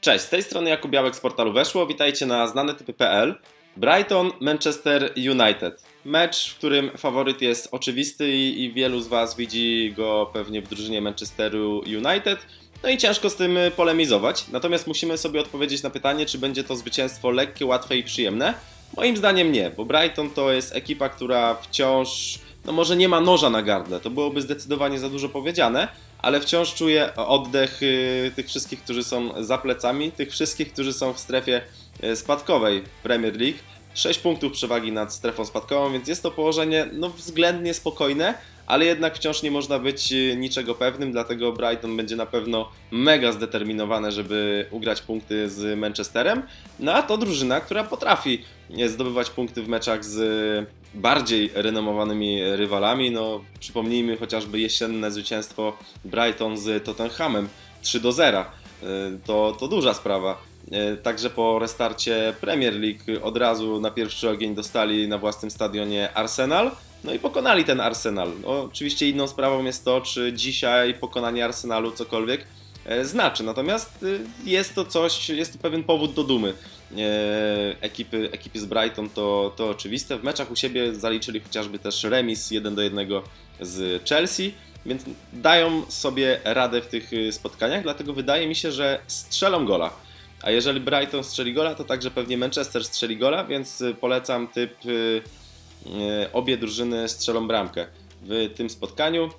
Cześć, z tej strony Jakub Białek z portalu Weszło. Witajcie na znanetypy.pl. Brighton, Manchester United. Mecz, w którym faworyt jest oczywisty i, i wielu z Was widzi go pewnie w drużynie Manchesteru United. No i ciężko z tym y, polemizować. Natomiast musimy sobie odpowiedzieć na pytanie, czy będzie to zwycięstwo lekkie, łatwe i przyjemne. Moim zdaniem nie, bo Brighton to jest ekipa, która wciąż, no może nie ma noża na gardle, to byłoby zdecydowanie za dużo powiedziane, ale wciąż czuję oddech y, tych wszystkich, którzy są za plecami, tych wszystkich, którzy są w strefie y, spadkowej Premier League. 6 punktów przewagi nad strefą spadkową, więc jest to położenie no, względnie spokojne, ale jednak wciąż nie można być y, niczego pewnym, dlatego Brighton będzie na pewno mega zdeterminowane, żeby ugrać punkty z Manchesterem. No a to drużyna, która potrafi zdobywać punkty w meczach z bardziej renomowanymi rywalami. No, przypomnijmy chociażby jesienne zwycięstwo Brighton z Tottenhamem 3 do 0. E, To, to duża sprawa. Także po restarcie Premier League od razu na pierwszy ogień dostali na własnym stadionie Arsenal. No i pokonali ten Arsenal. No, oczywiście inną sprawą jest to, czy dzisiaj pokonanie Arsenalu cokolwiek e, znaczy. Natomiast y, jest to coś, jest to pewien powód do dumy. E, Ekipy, ekipy z Brighton to, to oczywiste. W meczach u siebie zaliczyli chociażby też remis 1 do 1 z Chelsea, więc dają sobie radę w tych spotkaniach, dlatego wydaje mi się, że strzelą gola. A jeżeli Brighton strzeli gola, to także pewnie Manchester strzeli gola, więc polecam typ obie drużyny strzelą bramkę w tym spotkaniu.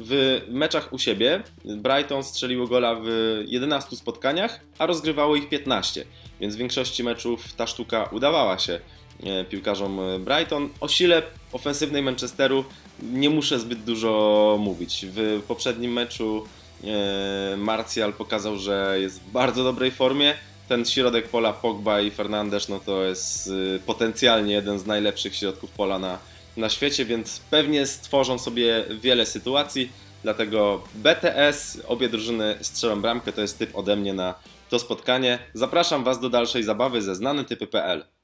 W meczach u siebie Brighton strzeliło gola w 11 spotkaniach, a rozgrywało ich 15, więc w większości meczów ta sztuka udawała się e, piłkarzom e, Brighton. O sile ofensywnej Manchesteru nie muszę zbyt dużo mówić. W poprzednim meczu e, Martial pokazał, że jest w bardzo dobrej formie. Ten środek pola Pogba i Fernandes no to jest y, potencjalnie jeden z najlepszych środków pola na, na świecie, więc pewnie stworzą sobie wiele sytuacji. Dlatego BTS, obie drużyny strzelą bramkę, to jest typ ode mnie na to spotkanie. Zapraszam Was do dalszej zabawy ze znanytypy.pl.